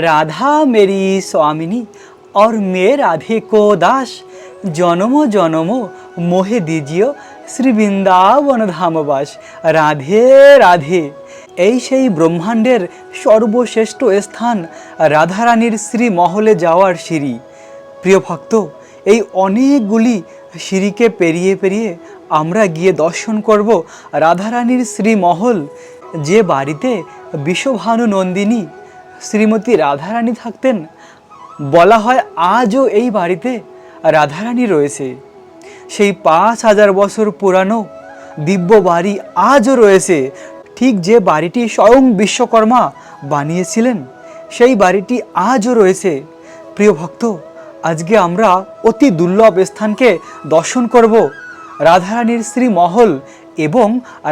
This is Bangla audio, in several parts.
राधा मेरी स्वामिनी और मैं राधे को दास জনম জনম মোহে দিজিও শ্রী বৃন্দাবন ধামবাস রাধে রাধে এই সেই ব্রহ্মাণ্ডের সর্বশ্রেষ্ঠ স্থান রাধারানীর শ্রী মহলে যাওয়ার সিঁড়ি প্রিয় ভক্ত এই অনেকগুলি সিঁড়িকে পেরিয়ে পেরিয়ে আমরা গিয়ে দর্শন করব রাধারানীর শ্রীমহল যে বাড়িতে বিশ্বভানু নন্দিনী শ্রীমতী রাধারানী থাকতেন। বলা হয় আজও এই বাড়িতে রাধারানী রয়েছে। সেই পাঁচ হাজার বছর পুরানো দিব্য বাড়ি আজও রয়েছে। ঠিক যে বাড়িটি স্বয়ং বিশ্বকর্মা বানিয়েছিলেন, সেই বাড়িটি আজও রয়েছে। প্রিয় ভক্ত, আজকে আমরা অতি দুর্লভ স্থানকে দর্শন করব রাধারানীর শ্রীমহল এবং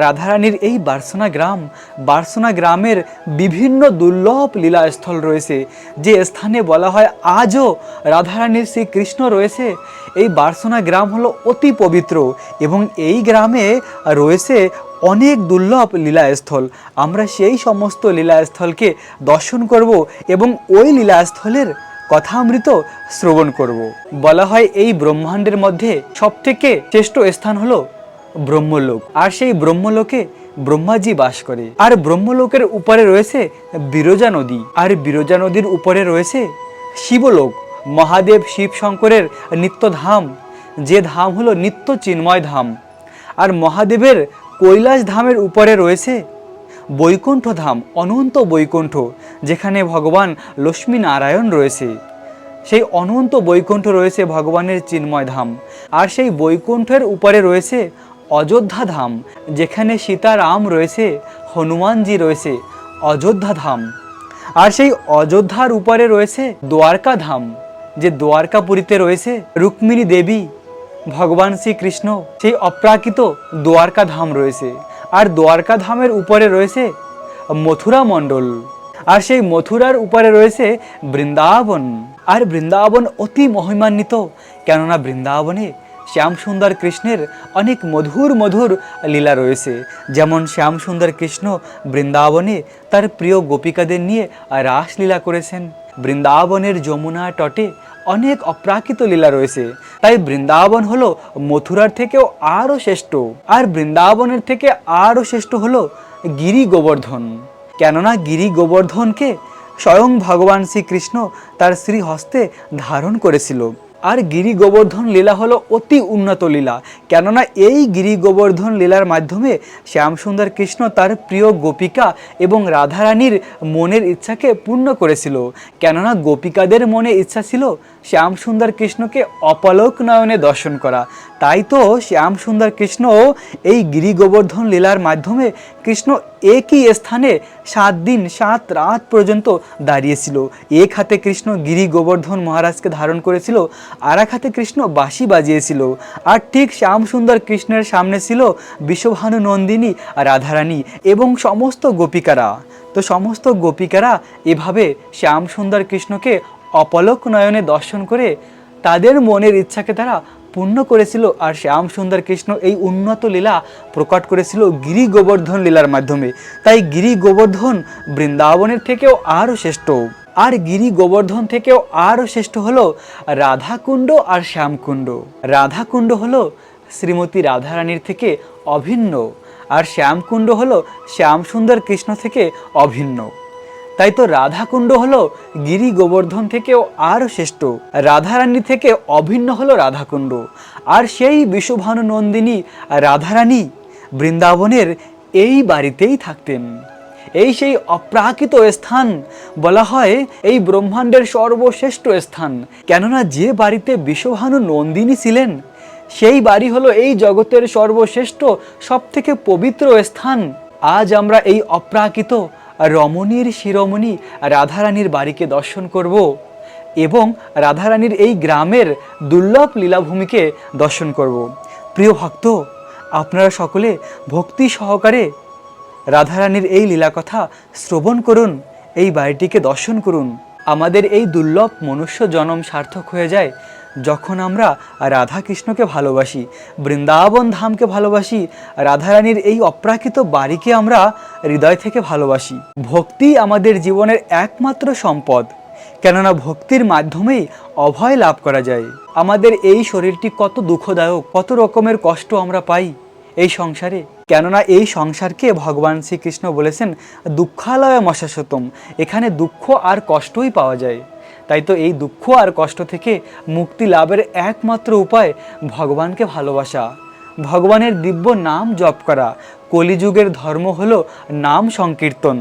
রাধারানীর এই বার্সনা গ্রাম, বার্সনা গ্রামের বিভিন্ন দুর্লভ লীলাস্থল রয়েছে। যে স্থানে বলা হয় আজও রাধারানীর শ্রীকৃষ্ণ রয়েছে, এই বার্সনা গ্রাম হলো অতি পবিত্র এবং এই গ্রামে রয়েছে অনেক দুর্লভ লীলাস্থল। আমরা সেই সমস্ত লীলাস্থলকে দর্শন করব এবং ওই লীলাস্থলের কথামৃত শ্রবণ করব। বলা হয় এই ব্রহ্মাণ্ডের মধ্যে সবথেকে শ্রেষ্ঠ স্থান হলো ব্রহ্মলোক। আর সেই ব্রহ্মলোকে ব্রহ্মাজি বাস করে। আর ব্রহ্মলোকের উপরে রয়েছে বিরজা নদী। আর বিরজা নদীর উপরে রয়েছে শিবলোক। মহাদেব শিব শঙ্করের নিত্যধাম যে ধাম হলো নিত্য চিন্ময় ধাম। আর মহাদেবের কৈলাস ধামের উপরে রয়েছে বৈকুণ্ঠ ধাম, অনন্ত বৈকুণ্ঠ, যেখানে ভগবান লক্ষ্মী নারায়ণ রয়েছে। সেই অনন্ত বৈকুণ্ঠ রয়েছে ভগবানের চিন্ময় ধাম। আর সেই বৈকুণ্ঠের উপরে রয়েছে অযোধ্যা ধাম যেখানে সীতারাম রয়েছে, হনুমানজি রয়েছে অযোধ্যা ধাম আর সেই অযোধ্যার উপরে রয়েছে দ্বারকা ধাম যে দ্বারকাপুরীতে রয়েছে রুক্মিণী দেবী, ভগবান শ্রীকৃষ্ণ। সেই অপ্রাকৃত দ্বারকা ধাম রয়েছে। আর দ্বারকা ধামের উপরে রয়েছে মথুরা মণ্ডল। আর সেই মথুরার উপরে রয়েছে বৃন্দাবন। আর বৃন্দাবন অতি মহিমান্বিত, কেননা বৃন্দাবনে শ্যাম সুন্দর কৃষ্ণের অনেক মধুর মধুর লীলা রয়েছে। যেমন শ্যামসুন্দর কৃষ্ণ বৃন্দাবনে তার প্রিয় গোপিকাদের নিয়ে রাসলীলা করেছেন। বৃন্দাবনের যমুনা তটে অনেক অপ্রাকৃত লীলা রয়েছে। তাই বৃন্দাবন হলো মথুরার থেকেও আরও শ্রেষ্ঠ। আর বৃন্দাবনের থেকে আরও শ্রেষ্ঠ হলো গিরি গোবর্ধন কেননা গিরি গোবর্ধনকে স্বয়ং ভগবান শ্রীকৃষ্ণ তার শ্রী হস্তে ধারণ করেছিল। আর গিরি গোবর্ধন লীলা হলো অতি উন্নত লীলা। কেননা এই গিরি গোবর্ধন লীলার মাধ্যমে শ্যামসুন্দর কৃষ্ণ তার প্রিয় গোপিকা এবং রাধারানীর মনের ইচ্ছাকে পূর্ণ করেছিল। কেননা গোপিকাদের মনে ইচ্ছা ছিল শ্যামসুন্দর কৃষ্ণকে অপলোক নয়নে দর্শন করা। তাই তো শ্যামসুন্দর কৃষ্ণ এই গিরি গোবর্ধন লীলার মাধ্যমে কৃষ্ণ একই স্থানে সাত দিন, সাত রাত পর্যন্ত দাঁড়িয়েছিল। এক হাতে কৃষ্ণ গিরি গোবর্ধন মহারাজকে ধারণ করেছিল, আর এক হাতে কৃষ্ণ বাঁশি বাজিয়েছিল। আর ঠিক শ্যাম সুন্দর কৃষ্ণের সামনে ছিল বিশ্বভানু নন্দিনী, রাধারানী এবং সমস্ত গোপিকারা। তো সমস্ত গোপিকারা এভাবে শ্যাম সুন্দর কৃষ্ণকে অপলক নয়নে দর্শন করে তাদের মনের ইচ্ছাকে তারা পূর্ণ করেছিল আর শ্যাম সুন্দর কৃষ্ণ এই উন্নত লীলা প্রকট করেছিল গিরি গোবর্ধন লীলার মাধ্যমে। তাই গিরি গোবর্ধন বৃন্দাবনের থেকেও আরও শ্রেষ্ঠ। আর গিরি গোবর্ধন থেকেও আরও শ্রেষ্ঠ হলো রাধাকুণ্ড আর শ্যামকুণ্ড। রাধাকুণ্ড হলো শ্রীমতী রাধারানীর থেকে অভিন্ন। আর শ্যামকুণ্ড হলো শ্যামসুন্দর কৃষ্ণ থেকে অভিন্ন। তাই তো রাধাকুণ্ড হলো গিরি গোবর্ধন থেকেও আরও শ্রেষ্ঠ। রাধারানী থেকে অভিন্ন হলো রাধাকুণ্ড। আর সেই বিশ্বভানু নন্দিনী রাধারানী বৃন্দাবনের এই বাড়িতেই থাকতেন। এই সেই অপ্রাকৃত স্থান বলা হয় এই ব্রহ্মাণ্ডের সর্বশ্রেষ্ঠ স্থান। কেননা যে বাড়িতে বিশ্বভানু নন্দিনী ছিলেন, সেই বাড়ি হলো এই জগতের সর্বশ্রেষ্ঠ, সবথেকে পবিত্র স্থান। আজ আমরা এই অপ্রাকৃত রমণীর শিরোমণি রাধারানীর বাড়িকে দর্শন করব এবং রাধারানীর এই গ্রামের দুর্লভ লীলাভূমিকে দর্শন করব। প্রিয় ভক্ত, আপনারা সকলে ভক্তি সহকারে রাধারানীর এই লীলাকথা শ্রবণ করুন, এই বাড়িটিকে দর্শন করুন। আমাদের এই দুর্লভ মনুষ্য জনম সার্থক হয়ে যায়। যখন আমরা রাধা কৃষ্ণকে ভালোবাসি, বৃন্দাবন ধামকে ভালোবাসি, রাধারানীর এই অপ্রাকৃত বাড়িকে আমরা হৃদয় থেকে ভালোবাসি। ভক্তি আমাদের জীবনের একমাত্র সম্পদ। কেননা ভক্তির মাধ্যমেই অভয় লাভ করা যায়। আমাদের এই শরীরটি কত দুঃখদায়ক, কত রকমের কষ্ট আমরা পাই এই সংসারে। কেননা এই সংসারকে ভগবান শ্রীকৃষ্ণ বলেছেন, দুঃখালয় মশাশতম এখানে দুঃখ আর কষ্টই পাওয়া যায়। তাই তো এই দুঃখ আর কষ্ট থেকে মুক্তি লাভের একমাত্র উপায় ভগবানকে ভালোবাসা। ভগবানের দিব্য নাম জপ করা, কলিযুগের ধর্ম হলো নাম সংকীর্তন।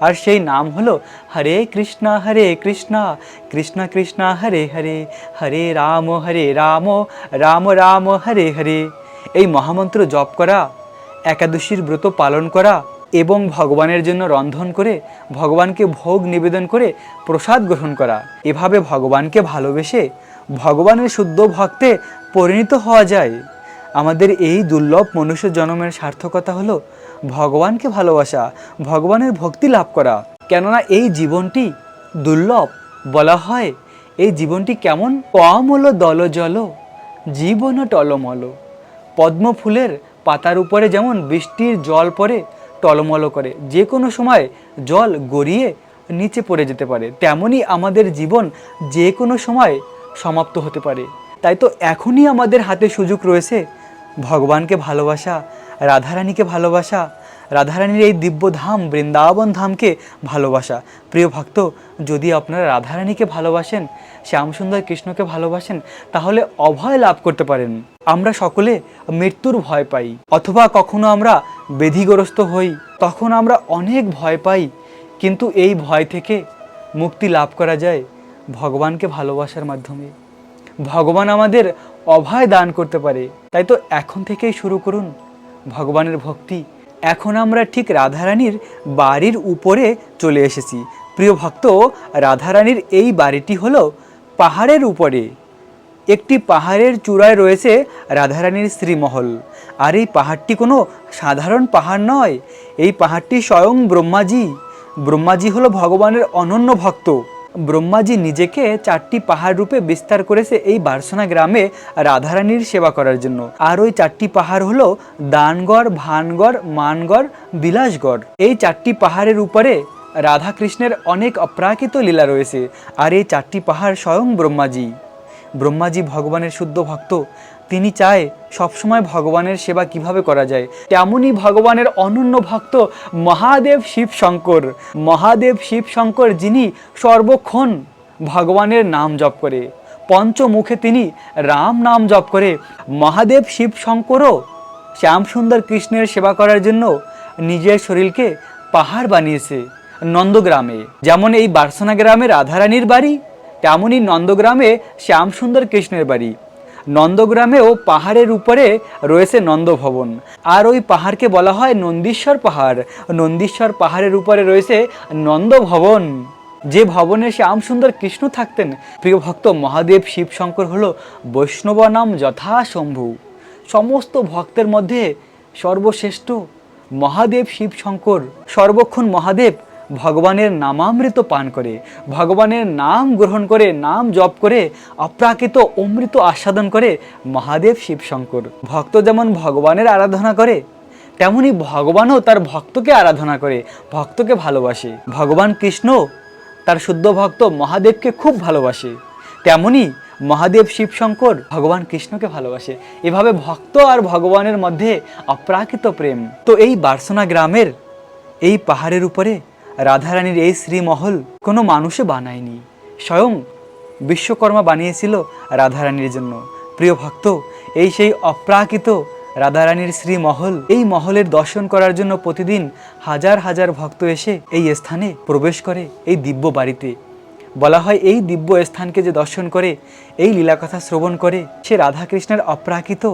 আর সেই নাম হলো হরে কৃষ্ণা হরে কৃষ্ণা, কৃষ্ণ কৃষ্ণা, হরে হরে হরে রাম হরে রাম রাম রাম, হরে হরে। এই মহামন্ত্র জপ করা, একাদশীর ব্রত পালন করা এবং ভগবানের জন্য রন্ধন করে ভগবানকে ভোগ নিবেদন করে প্রসাদ গ্রহণ করা। এভাবে ভগবানকে ভালোবেসে ভগবানের শুদ্ধ ভক্তে পরিণত হওয়া যায়। আমাদের এই দুর্লভ মনুষ্য জন্মের সার্থকতা হলো ভগবানকে ভালোবাসা, ভগবানের ভক্তি লাভ করা। কেননা এই জীবনটি দুর্লভ বলা হয়, এই জীবনটি কেমন? অমল দল জল, জীবন টলমল। পদ্ম ফুলের পাতার উপরে যেমন বৃষ্টির জল পড়ে টলমল করে। যে কোনো সময় জল গড়িয়ে নিচে পড়ে যেতে পারে। তেমনই আমাদের জীবন যে কোনো সময় সমাপ্ত হতে পারে। তাই তো এখনই আমাদের হাতে সুযোগ রয়েছে। ভগবানকে ভালোবাসা, রাধারানীকে ভালোবাসা রাধারানীর এই দিব্য ধাম বৃন্দাবন ধামকে ভালোবাসা। প্রিয় ভক্ত, যদি আপনারা রাধারানীকে ভালোবাসেন, শ্যামসুন্দর কৃষ্ণকে ভালোবাসেন, তাহলে অভয় লাভ করতে পারেন। আমরা সকলে মৃত্যুর ভয় পাই, অথবা কখনো আমরা বেধিগ্রস্ত হই, তখন আমরা অনেক ভয় পাই। কিন্তু এই ভয় থেকে মুক্তি লাভ করা যায় ভগবানকে ভালোবাসার মাধ্যমে। ভগবান আমাদের অভয় দান করতে পারে। তাই তো এখন থেকেই শুরু করুন ভগবানের ভক্তি। এখন আমরা ঠিক রাধারানীর বাড়ির উপরে চলে এসেছি। প্রিয় ভক্ত, রাধারানীর এই বাড়িটি হলো পাহাড়ের উপরে। একটি পাহাড়ের চূড়ায় রয়েছে রাধারানীর শ্রীমহল। আর এই পাহাড়টি কোনো সাধারণ পাহাড় নয়। এই পাহাড়টি স্বয়ং ব্রহ্মাজি। ব্রহ্মাজি হলো ভগবানের অনন্য ভক্ত। ব্রহ্মাজি নিজেকে চারটি পাহাড় রূপে বিস্তার করেছে এই বারসোনা গ্রামে রাধারানীর সেবা করার জন্য। আর ওই চারটি পাহাড় হলো দানগড়, ভানগড়, মানগড়, বিলাসগড়। এই চারটি পাহাড়ের উপরে রাধা কৃষ্ণের অনেক অপ্রাকৃত লীলা রয়েছে। আর এই চারটি পাহাড় স্বয়ং ব্রহ্মাজি। ব্রহ্মাজি ভগবানের শুদ্ধ ভক্ত। তিনি চায় সবসময় ভগবানের সেবা কীভাবে করা যায়। তেমনই ভগবানের অনন্য ভক্ত মহাদেব শিব শঙ্কর মহাদেব শিব শঙ্কর যিনি সর্বক্ষণ ভগবানের নাম জপ করে। পঞ্চমুখে তিনি রাম নাম জপ করে। মহাদেব শিব শঙ্করও শ্যামসুন্দর কৃষ্ণের সেবা করার জন্য নিজের শরীরকে পাহাড় বানিয়েছে নন্দগ্রামে। যেমন এই বার্সনা গ্রামে রাধারানীর বাড়ি তেমনই নন্দগ্রামে শ্যামসুন্দর কৃষ্ণের বাড়ি। নন্দগ্রামেও পাহাড়ের উপরে রয়েছে নন্দভবন। আর ওই পাহাড়কে বলা হয় নন্দীশ্বর পাহাড়। নন্দীশ্বর পাহাড়ের উপরে রয়েছে নন্দভবন। যে ভবনে শ্যামসুন্দর কৃষ্ণ থাকতেন। প্রিয় ভক্ত, মহাদেব শিবশঙ্কর হল হলো বৈষ্ণব নাম যথাশম্ভু সমস্ত ভক্তের মধ্যে সর্বশ্রেষ্ঠ মহাদেব শিবশঙ্কর। সর্বক্ষণ মহাদেব ভগবানের নামামৃত পান করে, ভগবানের নাম গ্রহণ করে, নাম জপ করে, অপ্রাকৃত অমৃত আস্বাদন করে মহাদেব শিব শঙ্কর ভক্ত যেমন ভগবানের আরাধনা করে, তেমনি ভগবানও তার ভক্তকে আরাধনা করে, ভক্তকে ভালোবাসে। ভগবান কৃষ্ণ, তার শুদ্ধ ভক্ত মহাদেবকে খুব ভালোবাসে। তেমনি মহাদেব শিব শঙ্কর ভগবান কৃষ্ণকে ভালোবাসে। এভাবে ভক্ত আর ভগবানের মধ্যে অপ্রাকৃত প্রেম। তো এই বার্সনা গ্রামের এই পাহাড়ের উপরে রাধারানীর এই শ্রীমহল কোনো মানুষে বানায়নি, স্বয়ং বিশ্বকর্মা বানিয়েছিল রাধারানীর জন্য। প্রিয় ভক্ত, এই সেই অপ্রাকৃত রাধারানীর শ্রীমহল, এই মহলের দর্শন করার জন্য প্রতিদিন হাজার হাজার ভক্ত এসে এই স্থানে প্রবেশ করে, এই দিব্য বাড়িতে। বলা হয় এই দিব্য স্থানকে যে দর্শন করে, এই লীলাকথা শ্রবণ করে, সে রাধাকৃষ্ণের অপ্রাকৃত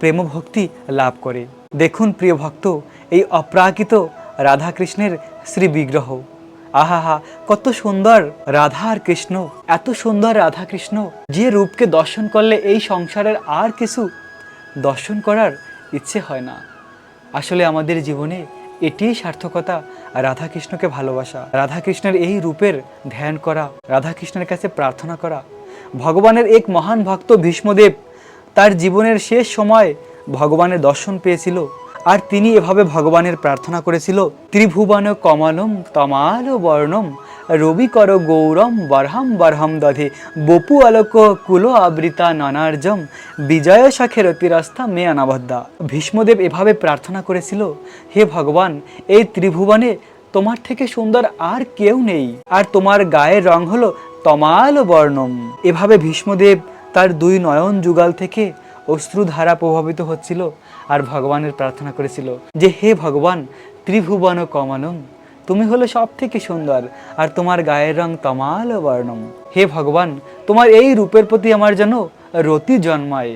প্রেমভক্তি লাভ করে। দেখুন প্রিয় ভক্ত, এই অপ্রাকৃত রাধাকৃষ্ণের শ্রী বিগ্রহ আহাহা, কত সুন্দর রাধা আর কৃষ্ণ, এত সুন্দর রাধা কৃষ্ণ যে রূপকে দর্শন করলে এই সংসারের আর কিছু দর্শন করার ইচ্ছে হয় না। আসলে আমাদের জীবনে এটিই সার্থকতা, রাধাকৃষ্ণকে ভালোবাসা। রাধাকৃষ্ণের এই রূপের ধ্যান করা, রাধাকৃষ্ণের কাছে প্রার্থনা করা। ভগবানের এক মহান ভক্ত ভীষ্মদেব তার জীবনের শেষ সময় ভগবানের দর্শন পেয়েছিল। আর তিনি এভাবে ভগবানের প্রার্থনা করেছিল ত্রিভুবন কমলম, তমাল বর্ণম, রবি কর গৌরম, বরহম বরহম দধে, বপু আলোক কুল আবৃতা নানার্জম, বিজয় শাখের তিরস্থা মে অনাবদ্ধা ভীষ্মদেব এভাবে প্রার্থনা করেছিল, হে ভগবান, এই ত্রিভুবনে তোমার থেকে সুন্দর আর কেউ নেই, আর তোমার গায়ের রং হলো তমাল বর্ণম। এভাবে ভীষ্মদেব তার দুই নয়ন যুগাল থেকে অশ্রুধারা প্রভাবিত হচ্ছিল আর ভগবানের প্রার্থনা করেছিল যে, হে ভগবান, ত্রিভুবন কমলম তুমি হলো সব থেকে সুন্দর আর তোমার গায়ের রং তমাল বর্ণম। হে ভগবান, তোমার এই রূপের প্রতি আমার যেন রতি জন্মায়।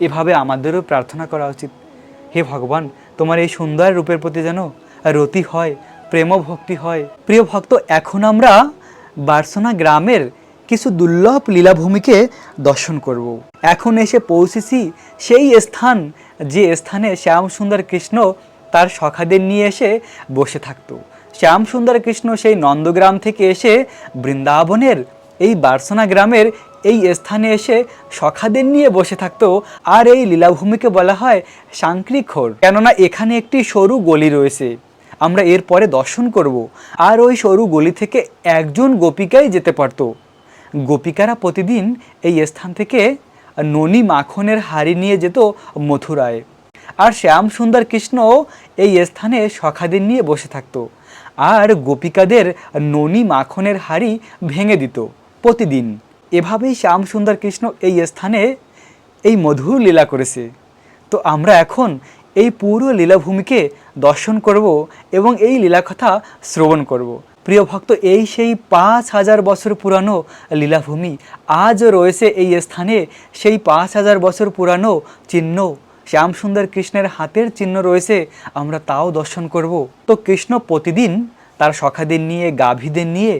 এভাবে আমাদেরও প্রার্থনা করা উচিত। হে ভগবান, তোমার এই সুন্দর রূপের প্রতি যেন রতি হয় প্রেম ভক্তি হয়। প্রিয় ভক্ত, এখন আমরা বার্সোনা গ্রামের কিছু দুর্লভ লীলাভূমিকে দর্শন করব। এখন এসে পৌঁছেছি সেই স্থান যে স্থানে শ্যাম সুন্দর কৃষ্ণ তার সখাদের নিয়ে এসে বসে থাকতো। শ্যাম সুন্দর কৃষ্ণ সেই নন্দগ্রাম থেকে এসে বৃন্দাবনের এই বার্সনা গ্রামের এই স্থানে এসে সখাদের নিয়ে বসে থাকতো আর এই লীলাভূমিকে বলা হয় সাংক্রিখোর কেননা এখানে একটি সরু গলি রয়েছে। আমরা এরপরে দর্শন করব। আর ওই সরু গলি থেকে একজন গোপিকাই যেতে পারতো। গোপিকারা প্রতিদিন এই স্থান থেকে ননি মাখনের হাড়ি নিয়ে যেত মথুরায়। আর শ্যাম সুন্দর কৃষ্ণ এই স্থানে সখাদের নিয়ে বসে থাকতো। আর গোপিকাদের ননি মাখনের হাড়ি ভেঙে দিত প্রতিদিন। এভাবেই শ্যাম সুন্দর কৃষ্ণ এই স্থানে এই মধুর লীলা করেছে। তো আমরা এখন এই পুরো লীলাভূমিকে দর্শন করব এবং এই লীলাকথা শ্রবণ করব। প্রিয় ভক্ত, এই সেই পাঁচ হাজার বছর পুরানো লীলাভূমি আজও রয়েছে এই স্থানে। সেই পাঁচ হাজার বছর পুরানো চিহ্ন, শ্যামসুন্দর কৃষ্ণের হাতের চিহ্ন রয়েছে, আমরা তাও দর্শন করব। তো কৃষ্ণ প্রতিদিন তার সখাদের নিয়ে, গাভীদের নিয়ে,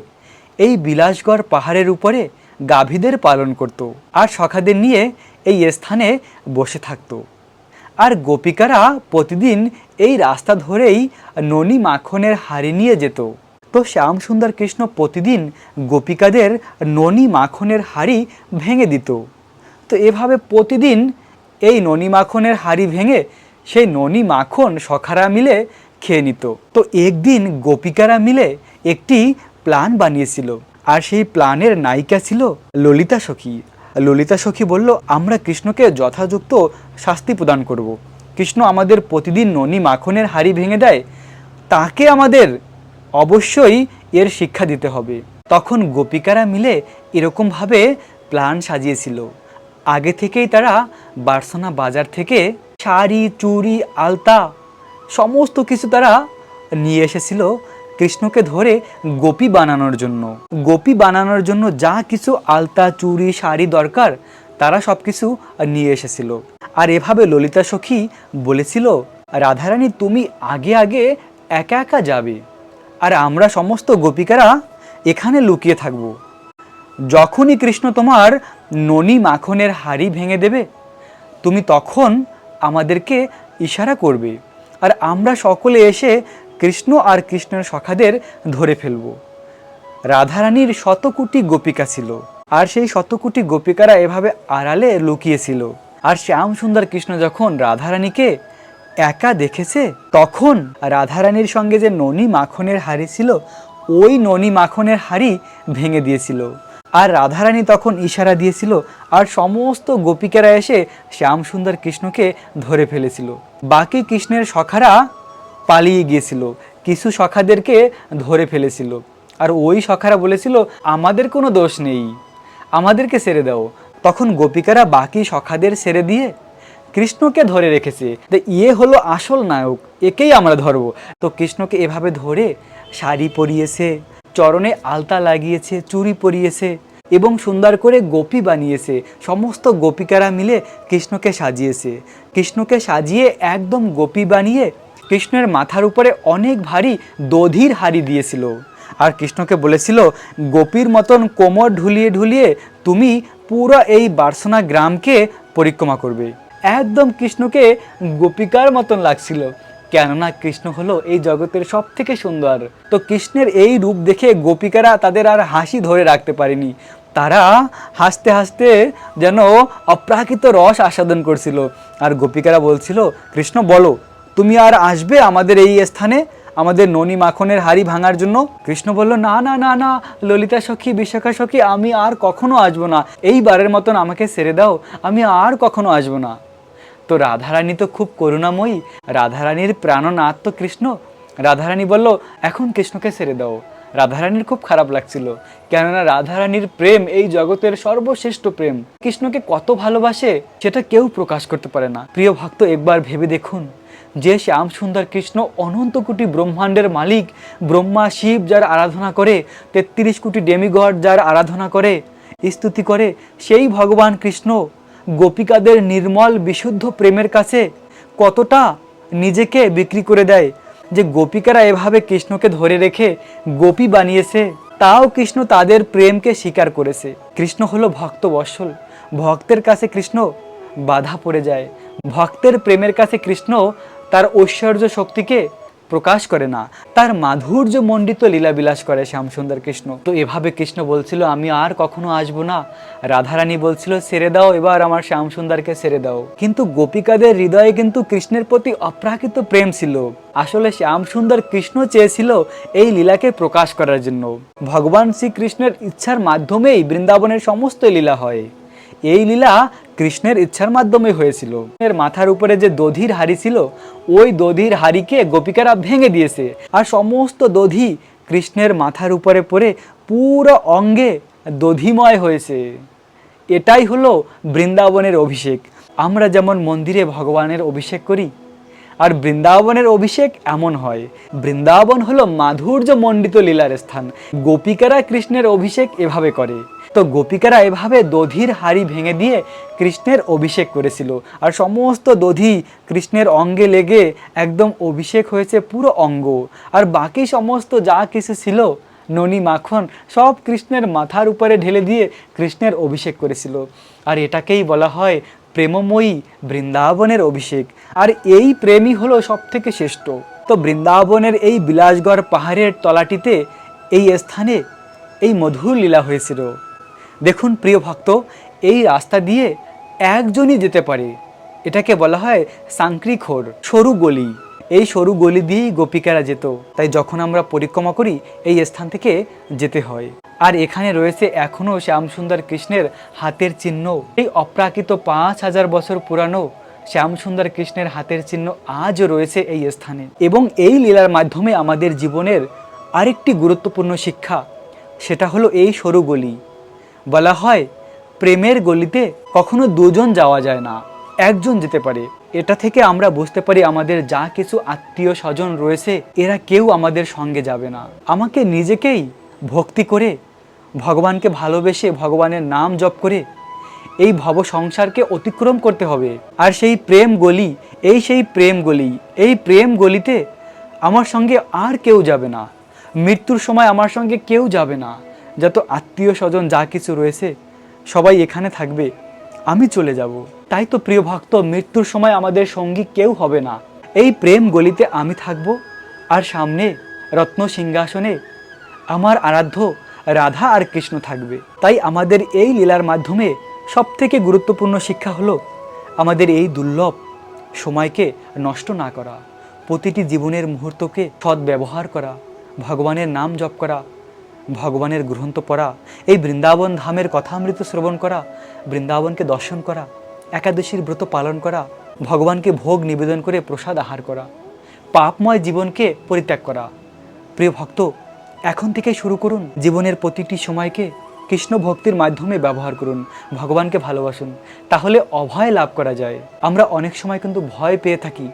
এই বিলাসগড় পাহাড়ের উপরে গাভীদের পালন করত আর সখাদের নিয়ে এই স্থানে বসে থাকতো। আর গোপিকারা প্রতিদিন এই রাস্তা ধরেই ননি মাখনের হাড়ি নিয়ে যেত। তো শ্যাম সুন্দর কৃষ্ণ প্রতিদিন গোপিকাদের ননি মাখনের হাড়ি ভেঙে দিত। তো এভাবে প্রতিদিন এই ননি মাখনের হাড়ি ভেঙে সেই ননি মাখন সখারা মিলে খেয়ে নিত। তো একদিন গোপিকারা মিলে একটি প্ল্যান বানিয়েছিল আর সেই প্ল্যানের নায়িকা ছিল ললিতা সখী। ললিতা সখী বলল, আমরা কৃষ্ণকে যথাযুক্ত শাস্তি প্রদান করব। কৃষ্ণ আমাদের প্রতিদিন ননি মাখনের হাড়ি ভেঙে দেয়। তাকে আমাদের অবশ্যই এর শিক্ষা দিতে হবে। তখন গোপিকারা মিলে এরকমভাবে প্ল্যান সাজিয়েছিল। আগে থেকেই তারা বার্সনা বাজার থেকে শাড়ি, চুড়ি, আলতা সমস্ত কিছু তারা নিয়ে এসেছিল কৃষ্ণকে ধরে গোপী বানানোর জন্য। গোপী বানানোর জন্য যা কিছু আলতা, চুড়ি, শাড়ি দরকার তারা সব কিছু নিয়ে এসেছিল। আর এভাবে ললিতা সখী বলেছিল, রাধারানী, তুমি আগে আগে একা একা যাবে। আর আমরা সমস্ত গোপিকারা এখানে লুকিয়ে থাকব। যখনই কৃষ্ণ তোমার ননি মাখনের হাড়ি ভেঙে দেবে, তুমি তখন আমাদেরকে ইশারা করবে আর আমরা সকলে এসে কৃষ্ণ আর কৃষ্ণের সখাদের ধরে ফেলব। রাধারানীর শতকোটি গোপিকা ছিল আর সেই শতকোটি গোপিকারা এভাবে আড়ালে লুকিয়েছিল আর শ্যাম সুন্দর কৃষ্ণ যখন রাধারানীকে একা দেখেছে? তখন রাধারানীর সঙ্গে যে ননি মাখনের হাড়ি ছিল, ওই ননি মাখনের হাড়ি ভেঙে দিয়েছিল। আর রাধারানী তখন ইশারা দিয়েছিল, আর সমস্ত গোপিকারা এসে শ্যাম সুন্দর কৃষ্ণকে ধরে ফেলেছিল। বাকি কৃষ্ণের সখারা পালিয়ে গিয়েছিল, কিছু সখাদেরকে ধরে ফেলেছিল। আর ওই সখারা বলেছিল, আমাদের কোনো দোষ নেই, আমাদেরকে ছেড়ে দাও। তখন গোপিকারা বাকি সখাদের ছেড়ে দিয়ে কৃষ্ণকে ধরে রেখেছে। তো ইয়ে হলো আসল নায়ক, একেই আমরা ধরবো। তো কৃষ্ণকে এভাবে ধরে শাড়ি পরিয়েছে, চরণে আলতা লাগিয়েছে চুরি পরিয়েছে এবং সুন্দর করে গোপী বানিয়েছে। সমস্ত গোপিকারা মিলে কৃষ্ণকে সাজিয়েছে। কৃষ্ণকে সাজিয়ে একদম গোপী বানিয়ে কৃষ্ণের মাথার উপরে অনেক ভারী দধির হাড়ি দিয়েছিল। আর কৃষ্ণকে বলেছিল, গোপীর মতন কোমর ঢুলিয়ে ঢুলিয়ে তুমি পুরো এই বার্সনা গ্রামকে পরিক্রমা করবে। একদম কৃষ্ণকে গোপিকার মতন লাগছিল। কেননা কৃষ্ণ হলো এই জগতের সব থেকে সুন্দর। তো কৃষ্ণের এই রূপ দেখে গোপিকারা তাদের আর হাসি ধরে রাখতে পারেনি। তারা হাসতে হাসতে যেন অপ্রাকৃত রস আস্বাদন করছিল। আর গোপিকারা বলছিল, কৃষ্ণ, বলো, তুমি আর আসবে আমাদের এই স্থানে? আমাদের ননি মাখনের হাড়ি ভাঙার জন্য? কৃষ্ণ বলল, না না না না, ললিতা সখী, বিশাখা সখী, আমি আর কখনো আসব না। এইবারের মতন আমাকে ছেড়ে দাও, আমি আর কখনো আসব না। তো রাধারানী তো খুব করুণাময়ী। রাধারানীর প্রাণনাথ তো কৃষ্ণ। রাধারানী বলল, এখন কৃষ্ণকে ছেড়ে দাও। রাধারানীর খুব খারাপ লাগছিল, কেননা রাধারানীর প্রেম এই জগতের সর্বশ্রেষ্ঠ প্রেম। কৃষ্ণকে কত ভালোবাসে সেটা কেউ প্রকাশ করতে পারে না। প্রিয় ভক্ত, একবার ভেবে দেখুন, যে শ্যাম সুন্দর কৃষ্ণ অনন্ত কোটি ব্রহ্মাণ্ডের মালিক, ব্রহ্মা শিব যার আরাধনা করে, তেত্রিশ কোটি ডেমিগড যার আরাধনা করে, স্তুতি করে, সেই ভগবান কৃষ্ণ গোপিকাদের নির্মল, বিশুদ্ধ প্রেমের কাছে কতটা নিজেকে বিক্রি করে দেয়? যে গোপিকারা এভাবে কৃষ্ণকে ধরে রেখে গোপী বানিয়েছে, তাও কৃষ্ণ তাদের প্রেমকে স্বীকার করেছে। কৃষ্ণ হলো ভক্ত বৎসল। ভক্তের কাছে কৃষ্ণ বাধা পড়ে যায়। ভক্তের প্রেমের কাছে কৃষ্ণ তার ঐশ্বর্য শক্তিকে প্রকাশ করে না, তার মাধুর্য মণ্ডিত লীলাবিলাস করে শ্যামসুন্দর কৃষ্ণ। তো এভাবে কৃষ্ণ বলছিল, আমি আর কখনো আসব না। রাধারানী বলছিল, ছেড়ে দাও, এবার আমার শ্যামসুন্দরকে ছেড়ে দাও। কিন্তু গোপিকাদের হৃদয়ে কিন্তু কৃষ্ণের প্রতি অপ্রাকৃত প্রেম ছিল। আসলে শ্যামসুন্দর কৃষ্ণ চেয়েছিল এই লীলাকে প্রকাশ করার জন্য। ভগবান শ্রীকৃষ্ণের ইচ্ছার মাধ্যমেই বৃন্দাবনের সমস্ত লীলা হয়। এই লীলা কৃষ্ণের ইচ্ছার মাধ্যমে হয়েছিল। এর মাথার উপরে যে দধির হাড়ি ছিল, ওই দধির হাড়িকে গোপিকারা ভেঙে দিয়েছে। আর সমস্ত দধি কৃষ্ণের মাথার উপরে পড়ে পুরো অঙ্গে দধিময় হয়েছে। এটাই হলো বৃন্দাবনের অভিষেক। আমরা যেমন মন্দিরে ভগবানের অভিষেক করি, আর বৃন্দাবনের অভিষেক এমন হয়। বৃন্দাবন হলো মাধুর্য মণ্ডিত লীলার স্থান। গোপিকারা কৃষ্ণের অভিষেক এভাবে করে। তো গোপিকারা এভাবে দধির হাড়ি ভেঙে দিয়ে কৃষ্ণের অভিষেক করেছিল। আর সমস্ত দধি কৃষ্ণের অঙ্গে লেগে একদম অভিষেক হয়েছে পুরো অঙ্গ। আর বাকি সমস্ত যা কিছু ছিল, ননি, মাখন, সব কৃষ্ণের মাথার উপরে ঢেলে দিয়ে কৃষ্ণের অভিষেক করেছিল। আর এটাকেই বলা হয় প্রেমময়ী বৃন্দাবনের অভিষেক। আর এই প্রেমই হলো সব থেকে শ্রেষ্ঠ। তো বৃন্দাবনের এই বিলাসগড় পাহাড়ের তলাটিতে এই স্থানে এই মধুর লীলা হয়েছিল। দেখুন প্রিয় ভক্ত, এই রাস্তা দিয়ে একজনই যেতে পারে। এটাকে বলা হয় সাংক্রিখোর সরু গলি। এই সরু গলি দিয়েই গোপিকারা যেত, তাই যখন আমরা পরিক্রমা করি, এই স্থান থেকে যেতে হয়। আর এখানে রয়েছে এখনও শ্যামসুন্দর কৃষ্ণের হাতের চিহ্ন। এই অপ্রাকৃত পাঁচ হাজার বছর পুরানো শ্যামসুন্দর কৃষ্ণের হাতের চিহ্ন আজও রয়েছে এই স্থানে। এবং এই লীলার মাধ্যমে আমাদের জীবনের আরেকটি গুরুত্বপূর্ণ শিক্ষা, সেটা হলো এই সরু গলি। বলা হয়, প্রেমের গলিতে কখনো দুজন যাওয়া যায় না, একজন যেতে পারে। এটা থেকে আমরা বুঝতে পারি আমাদের যা কিছু আত্মীয় স্বজন রয়েছে, এরা কেউ আমাদের সঙ্গে যাবে না। আমাকে নিজেকেই ভক্তি করে, ভগবানকে ভালোবেসে, ভগবানের নাম জপ করে, এই ভব সংসারকে অতিক্রম করতে হবে। আর সেই প্রেম গলি, এই সেই প্রেম গলি, এই প্রেম গলিতে আমার সঙ্গে আর কেউ যাবে না। মৃত্যুর সময় আমার সঙ্গে কেউ যাবে না। যত আত্মীয় স্বজন যা কিছু রয়েছে, সবাই এখানে থাকবে। আমি চলে যাব। তাই তো প্রিয় ভক্ত, মৃত্যুর সময় আমাদের সঙ্গী কেউ হবে না। এই প্রেম গলিতে আমি থাকব আর সামনে রত্ন সিংহাসনে আমার আরাধ্য রাধা আর কৃষ্ণ থাকবে। তাই আমাদের এই লীলার মাধ্যমে সব থেকে গুরুত্বপূর্ণ শিক্ষা হলো আমাদের এই দুর্লভ সময়কে নষ্ট না করা, প্রতিটি জীবনের মুহূর্তকে সৎ ব্যবহার করা, ভগবানের নাম জপ করা ভগবানের গ্রন্থ পড়া, এই বৃন্দাবন ধামের কথামৃত শ্রবণ করা, বৃন্দাবনকে দর্শন করা, একাদশীর ব্রত পালন করা, ভগবানকে ভোগ নিবেদন করে প্রসাদ আহার করা, পাপময় জীবনকে পরিত্যাগ করা। প্রিয় ভক্ত, এখন থেকে শুরু করুন জীবনের প্রতিটি সময়কে কৃষ্ণ ভক্তির মাধ্যমে ব্যবহার করুন, ভগবানকে ভালোবাসুন, তাহলে অভয় লাভ করা যায়। আমরা অনেক সময় কিন্তু ভয় পেয়ে থাকি,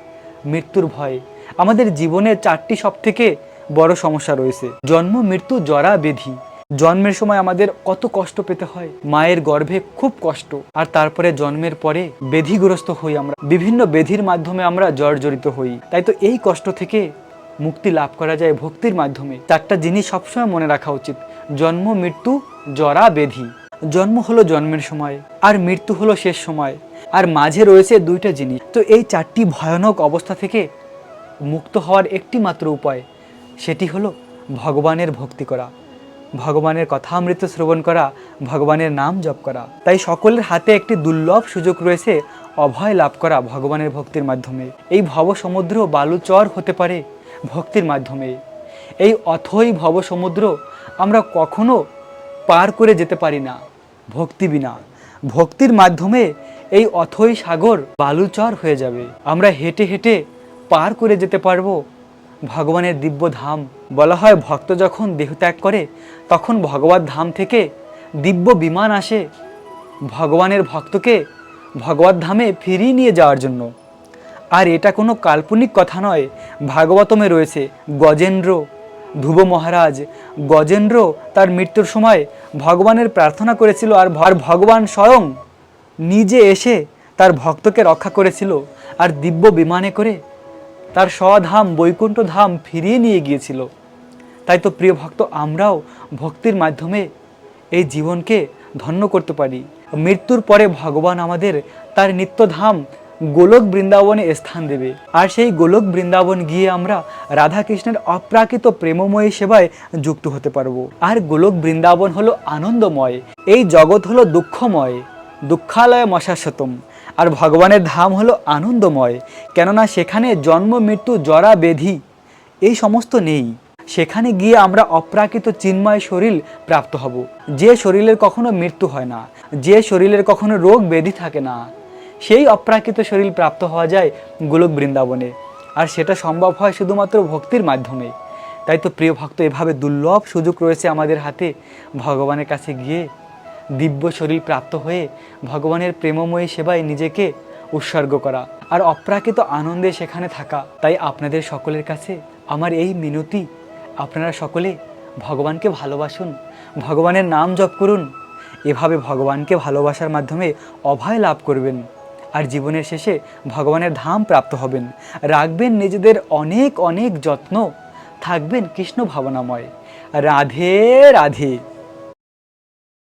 মৃত্যুর ভয়। আমাদের জীবনের চারটি সব থেকে বড় সমস্যা রয়েছে। জন্ম, মৃত্যু, জরা, বেধি। জন্মের সময় আমাদের কত কষ্ট পেতে হয়। মায়ের গর্ভে খুব কষ্ট। আর তারপরে জন্মের পরে বেধিগ্রস্ত হই আমরা। বিভিন্ন বেধির মাধ্যমে আমরা জর্জরিত হই। তাই তো এই কষ্ট থেকে মুক্তি লাভ করা যায় ভক্তির মাধ্যমে। চারটা জিনিস সবসময় মনে রাখা উচিত। জন্ম, মৃত্যু, জরা, বেধি। জন্ম হলো জন্মের সময়, আর মৃত্যু হলো শেষ সময়। আর মাঝে রয়েছে দুইটা জিনিস। তো এই চারটি ভয়ানক অবস্থা থেকে মুক্ত হওয়ার একটি মাত্র উপায়। সেটি হলো ভগবানের ভক্তি করা। ভগবানের কথামৃত শ্রবণ করা, ভগবানের নাম জপ করা। তাই সকলের হাতে একটি দুর্লভ সুযোগ রয়েছে অভয় লাভ করা ভগবানের ভক্তির মাধ্যমে। এই ভব সমুদ্র বালুচর হতে পারে ভক্তির মাধ্যমে। এই অথই ভব সমুদ্র আমরা কখনো পার করে যেতে পারি না ভক্তি বিনা। ভক্তির মাধ্যমে এই অথই সাগর বালুচর হয়ে যাবে। আমরা হেঁটে হেঁটে পার করে যেতে পারব ভগবানের দিব্য ধাম বলা হয় ভক্ত যখন দেহত্যাগ করে, তখন ভগবত ধাম থেকে দিব্য বিমান আসে ভগবানের ভক্তকে ভগবত ধামে ফিরিয়ে নিয়ে যাওয়ার জন্য। আর এটা কোনো কাল্পনিক কথা নয়, ভাগবতমে রয়েছে গজেন্দ্র, ধ্রুব মহারাজ। গজেন্দ্র তার মৃত্যুর সময় ভগবানের প্রার্থনা করেছিল আর ভগবান স্বয়ং নিজে এসে তার ভক্তকে রক্ষা করেছিল আর দিব্য বিমানে করে তার স্বধাম বৈকুণ্ঠ ধাম ফিরিয়ে নিয়ে গিয়েছিল। তাই তো প্রিয় ভক্ত, আমরাও ভক্তির মাধ্যমে এই জীবনকে ধন্য করতে পারি। মৃত্যুর পরে ভগবান আমাদের তার নিত্যধাম গোলক বৃন্দাবনে স্থান দেবে। আর সেই গোলক বৃন্দাবন গিয়ে আমরা রাধা কৃষ্ণের অপ্রাকৃত প্রেমময়ী সেবায় যুক্ত হতে পারব। আর গোলক বৃন্দাবন হলো আনন্দময়। এই জগৎ হলো দুঃখময়। দুঃখালয় মশাশতম। আর ভগবানের ধাম হলো আনন্দময়, কেননা সেখানে জন্ম, মৃত্যু, জরা, বেধি, এই সমস্ত নেই। সেখানে গিয়ে আমরা অপ্রাকৃত চিন্ময় শরীর প্রাপ্ত হব। যে শরীরের কখনো মৃত্যু হয় না, যে শরীরের কখনো রোগ ব্যাধি থাকে না, সেই অপ্রাকৃত শরীর প্রাপ্ত হওয়া যায় গোলক বৃন্দাবনে। আর সেটা সম্ভব হয় শুধুমাত্র ভক্তির মাধ্যমে। তাই তো প্রিয় ভক্ত, এভাবে দুর্লভ সুযোগ রয়েছে আমাদের হাতে। ভগবানের কাছে গিয়ে দিব্য শরীর প্রাপ্ত হয়ে ভগবানের প্রেমময়ী সেবায় নিজেকে উৎসর্গ করা। আর অপ্রাকৃত আনন্দে সেখানে থাকা। তাই আপনাদের সকলের কাছে আমার এই মিনতি। আপনারা সকলে ভগবানকে ভালোবাসুন, ভগবানের নাম জপ করুন। এভাবে ভগবানকে ভালোবাসার মাধ্যমে অভয় লাভ করবেন। আর জীবনের শেষে ভগবানের ধাম প্রাপ্ত হবেন। রাখবেন নিজেদের অনেক অনেক যত্ন। থাকবেন কৃষ্ণ ভাবনাময়। রাধে রাধে।